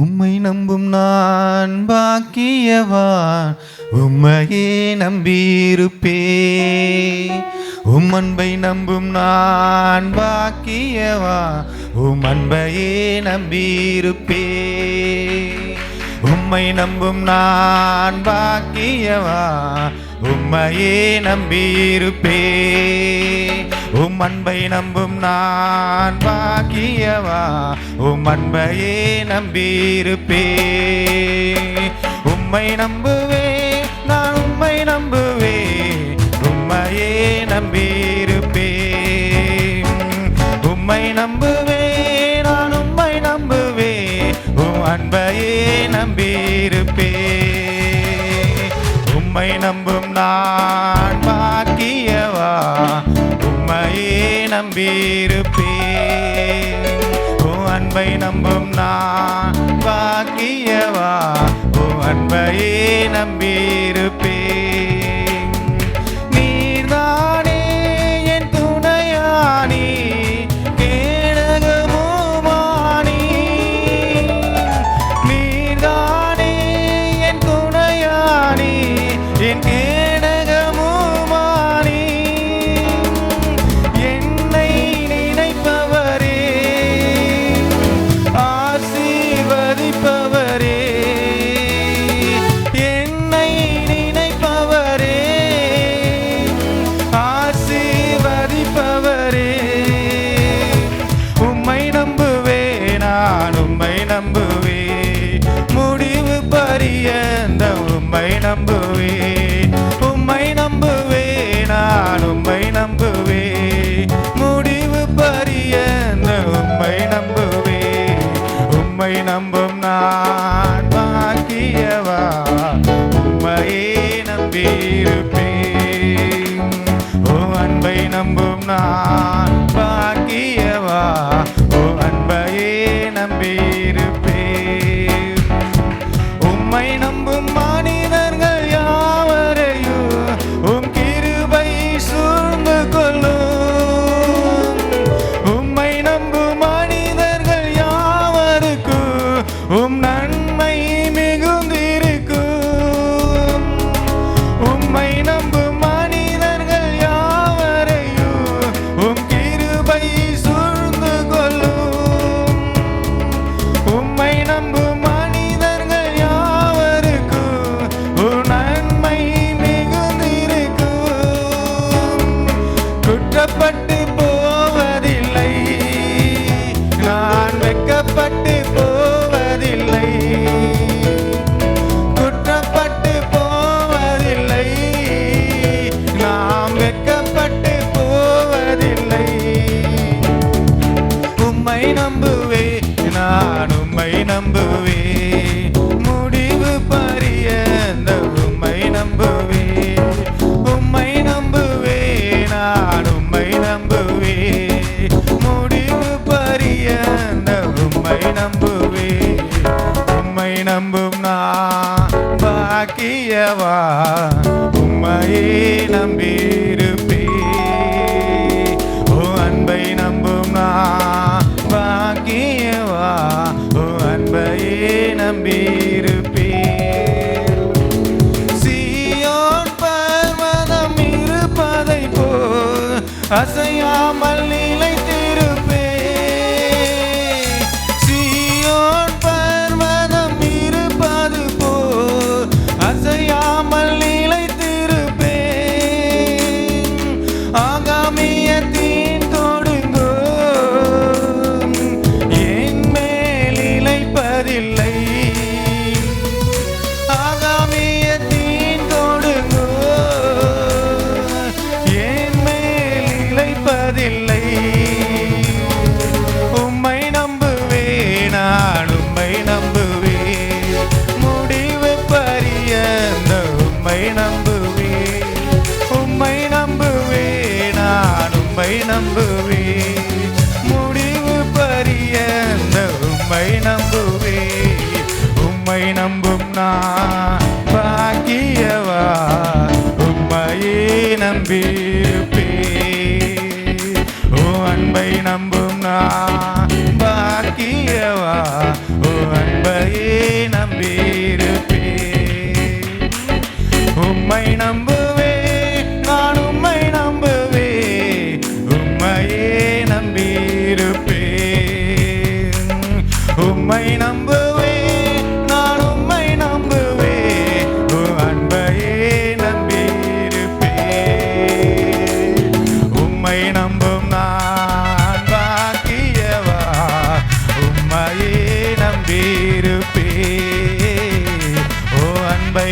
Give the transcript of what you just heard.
உம்மை நம்பும் நான் பாக்கியவான். உம்மையே நம்பியிருப்பே உம் அன்பை நம்பும் நான் பாக்கியவா உம் அன்பையே நம்பியிருப்பே உம்மை நம்பும் நான் பாக்கியவா உம்மையே நம்பியிருப்பே உம் அன்பை நம்பும் நான் பாக்கியவா? உம் அன்பையே நம்பியிருப்பே உம்மை நம்புவே நான் உம்மை நம்புவே உம்மையே நம்பியிருப்பே உம்மை நம்புவே நான் உம்மை நம்புவே உம் அன்பையே நம்பியிருப்பே உம்மை நம்பும் நான் பாக்கியவா? நம்பியிருப்பேன் நம்பியிருப்பே உன் அன்பை நம்பும் நான் பாக்கியவா? உன் அன்பையே நம்பியிருப்பேன் உம்மை நம்பும் நான் பாக்கியவா? உம்மையே நம்பியிருப்பேன். ஓ அன்பை நம்பும் நான் உம் நன்மை நம்புவே நான் உம்மை நம்புவே முடிவு பரியந்த உம்மை நம்புவே உம்மை நம்புவே நான் உம்மை நம்புவே முடிவு பரியந்த உம்மை நம்புவே உம்மை நம்பும் நான் பாக்கியவா? உம்மையே நம்பீரு. அன்பையே சீயோன் பர்வதம் இருப்பதை போ அசை நான் நம்பியிருப்பேன் உம்மை நம்புவே நான் உம்மை நம்புவே அன்பையே நம்பியிருப்பேன். உம்மை நம்பும் நான் பாக்கியவா? உம்மையே நம்பியிருப்பே ஓ அன்பை